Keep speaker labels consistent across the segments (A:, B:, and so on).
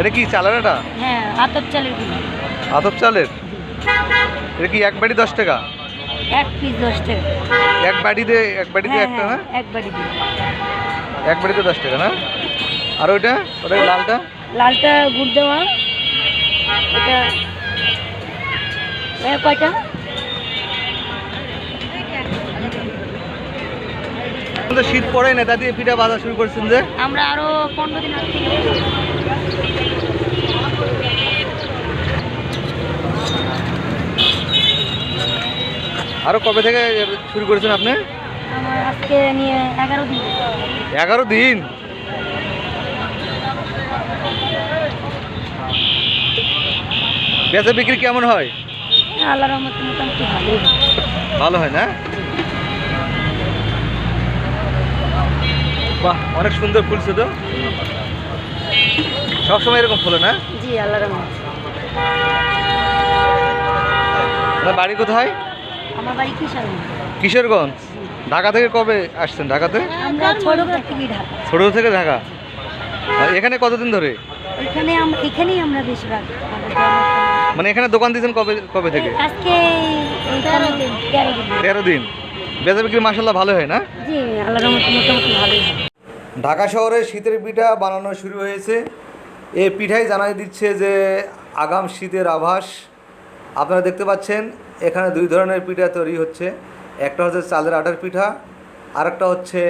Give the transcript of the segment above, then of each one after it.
A: এটা কি চালের এটা
B: হ্যাঁ আতপ চালের গুঁড়ো।
A: আতপ চালের? এটা কি এক বাড়ি দশ টাকা?
B: এক পিস দশ টাকা।
A: এক বাড়িতে এক বাড়িতে
B: হ্যাঁ
A: একটা না
B: হ্যাঁ? এক বাড়ি দিন
A: এক বাড়িতে দশ টাকা না? আর ওইটা? ওটা লালটা?
B: লালটা গুড় দেওয়া। এটা কয়টা?
A: শীত পড়ে না দিয়ে পিঠা বাজা শুরু করছেন যে?
B: আমরা আরও পনেরো দিন
A: আরও কবে থেকে শুরু করেছেন আপনি?
B: আজকে নিয়ে এগারো দিন।
A: এগারো দিন? বেচা বিক্রি কেমন হয়?
B: আল্লাহর রহমতে মোটামুটি ভালোই হয়।
A: ভালো হয় না? বাহ অনেক সুন্দর ফুলছে তো। সবসময় এরকম ফুলে না?
B: জি আল্লাহর রহমতে।
A: আপনার বাড়ি কোথায়?
B: আমার বাড়ি কিশোর
A: কিশোরগঞ্জ? ঢাকা থেকে কবে আসছেন? ঢাকাতে?
B: আমরা ছোট থেকে ঢাকা।
A: ছোট থেকে ঢাকা? এখানে কতদিন ধরে?
B: এখানে আম- এখানেই আমরা বেশিরভাগ
A: মানে এখানে দোকান দিয়েছেন কবে কবে থেকে?
B: আজকে
A: তেরো দিন বেচা বিক্রি মাসাল্লাহ ভালো হয় না?
B: জি আল্লাহর রহমতে মোটামুটি ভালোই হয়।
A: ঢাকা শহরে শীতের পিঠা বানানো শুরু হয়েছে। এই পিঠাই জানাই দিচ্ছে যে আগাম শীতের আভাস। আপনারা দেখতে পাচ্ছেন, এখানে দুই ধরনের পিঠা তৈরি হচ্ছে। একটা হচ্ছে চালের আটার পিঠা, আরেকটা হচ্ছে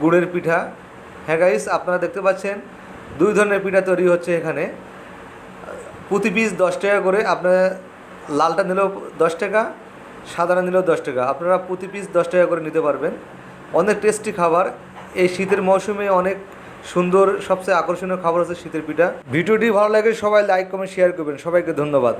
A: গুড়ের পিঠা। হ্যাঁ গাইস আপনারা দেখতে পাচ্ছেন, দুই ধরনের পিঠা তৈরি হচ্ছে এখানে। প্রতি পিস দশ টাকা করে, আপনার লালটা নিলেও দশ টাকা, সাদাটা নিলেও দশ টাকা। আপনারা প্রতি পিস দশ টাকা করে নিতে পারবেন। অনেক টেস্টি খাবার। এই শীতের মৌসুমে অনেক সুন্দর, সবচেয়ে আকর্ষণীয় খাবার হচ্ছে শীতের পিঠা। ভিডিওটি ভালো লাগে সবাই লাইক কমেন্ট শেয়ার করবেন। সবাইকে ধন্যবাদ।